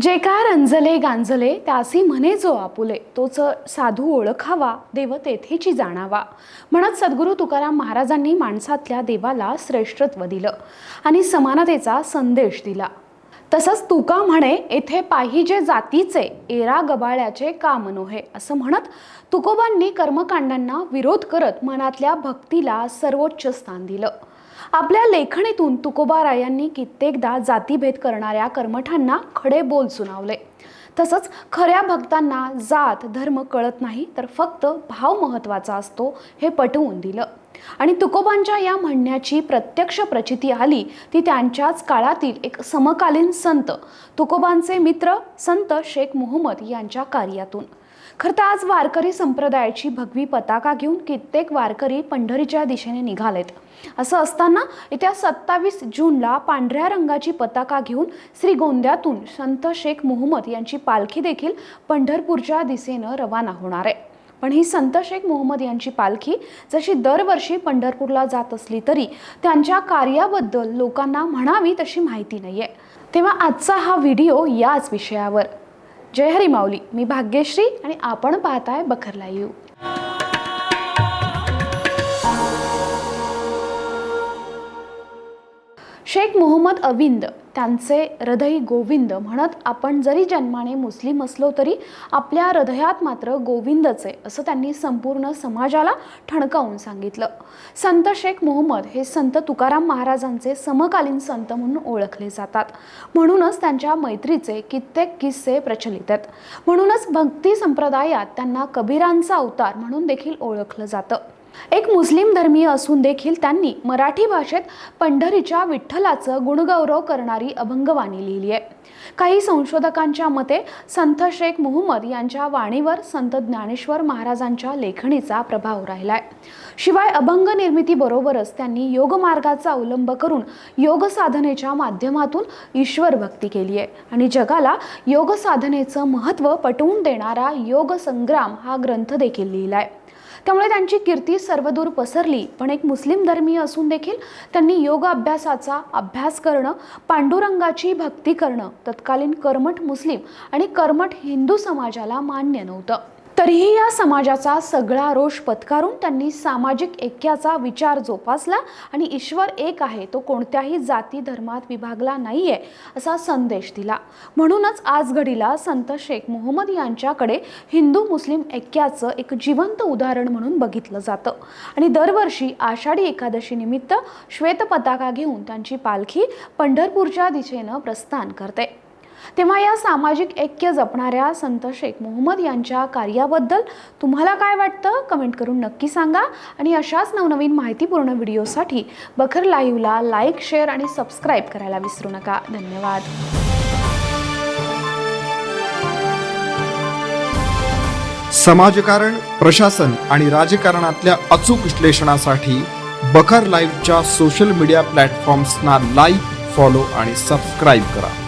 जे काय रंजले गांजले त्यासी म्हणे जो आपुले तोच साधू ओळखावा देव तेथेची जाणावा. म्हणत सद्गुरू तुकाराम महाराजांनी माणसातल्या देवाला श्रेष्ठत्व दिलं आणि समानतेचा संदेश दिला. तसंच तुका म्हणे येथे पाहिजे जातीचे एरा गबाळ्याचे काम नोहे असं म्हणत तुकोबांनी कर्मकांडांना विरोध करत मनातल्या भक्तीला सर्वोच्च स्थान दिलं. आपल्या लेखणीतून तुकोबारायांनी कित्येकदा जातीभेद करणाऱ्या कर्मठांना खडे बोल सुनावले. तसंच खऱ्या भक्तांना जात धर्म कळत नाही तर फक्त भाव महत्त्वाचा असतो हे पटवून दिलं. आणि तुकोबांच्या या म्हणण्याची प्रत्यक्ष प्रचिती आली ती त्यांच्याच काळातील एक समकालीन संत तुकोबांचे मित्र संत शेख मोहम्मद यांच्या कार्यातून. खरं तर आज वारकरी संप्रदायाची भगवी पताका घेऊन कित्येक वारकरी पंढरीच्या दिशेने निघालेत. असं असताना येत्या सत्तावीस जूनला पांढऱ्या रंगाची पताका घेऊन श्रीगोंद्यातून संत शेख मोहम्मद यांची पालखी देखील पंढरपूरच्या दिशेनं रवाना होणार आहे. पण ही संत शेख मोहम्मद यांची पालखी जशी दरवर्षी पंढरपूरला जात असली तरी त्यांच्या कार्याबद्दल लोकांना म्हणावी तशी माहिती नाही आहे तेव्हा आजचा हा व्हिडिओ याच विषयावर. जय हरी माऊली. मी भाग्यश्री आणि आपण पाहताय बखरला यू शेख मोहम्मद अविंद त्यांचे हृदय गोविंद म्हणत आपण जरी जन्माने मुस्लिम असलो तरी आपल्या हृदयात मात्र गोविंदच आहे असं त्यांनी संपूर्ण समाजाला ठणकावून सांगितलं. संत शेख मोहम्मद हे संत तुकाराम महाराजांचे समकालीन संत म्हणून ओळखले जातात. म्हणूनच त्यांच्या मैत्रीचे कित्येक किस्से प्रचलित आहेत. म्हणूनच भक्ती संप्रदायात त्यांना कबीरांचा अवतार म्हणून देखील ओळखलं जातं. एक मुस्लिम धर्मीय असून देखील त्यांनी मराठी भाषेत पंढरीच्या विठ्ठलाचं गुणगौरव करणारी अभंगवाणी लिहिली आहे. काही संशोधकांच्या मते संत शेख मुहम्मद यांच्या वाणीवर संत ज्ञानेश्वर महाराजांच्या लेखणीचा प्रभाव राहिलाय. शिवाय अभंग निर्मितीबरोबरच त्यांनी योगमार्गाचा अवलंब करून योग साधनेच्या माध्यमातून ईश्वर भक्ती केली आहे. आणि जगाला योग साधनेचं महत्त्व पटवून देणारा योग संग्राम हा ग्रंथ देखील लिहिलाय. त्यामुळे त्यांची कीर्ती सर्वदूर पसरली. पण एक मुस्लिम धर्मीय असून देखील त्यांनी योग अभ्यासाचा अभ्यास करणं पांडुरंगाची भक्ती करणं तत्कालीन कर्मठ मुस्लिम आणि कर्मठ हिंदू समाजाला मान्य नव्हतं. तरीही या समाजाचा सगळा रोष पत्कारून त्यांनी सामाजिक ऐक्याचा विचार जोपासला आणि ईश्वर एक आहे तो कोणत्याही जाती धर्मात विभागला नाही आहे असा संदेश दिला. म्हणूनच आज घडीला संत शेख मोहम्मद यांच्याकडे हिंदू मुस्लिम ऐक्याचं एक जिवंत उदाहरण म्हणून बघितलं जातं. आणि दरवर्षी आषाढी एकादशी निमित्त घेऊन त्यांची पालखी पंढरपूरच्या दिशेनं प्रस्थान करते. तेव्हा या सामाजिक ऐक्य जपणाऱ्या संत शेख मोहम्मद यांच्या कार्याबद्दल तुम्हाला काय वाटतं? कमेंट करून नक्की सांगा. आणि अशाच नवनवीन माहितीपूर्ण व्हिडिओसाठी बखर लाईव्हला लाईक शेअर आणि सबस्क्राईब करायला विसरू नका. धन्यवाद. समाजकारण प्रशासन आणि राजकारणातल्या अचूक विश्लेषणासाठी बखर लाईव्हच्या सोशल मीडिया प्लॅटफॉर्म्सना लाईक फॉलो आणि सबस्क्राईब करा.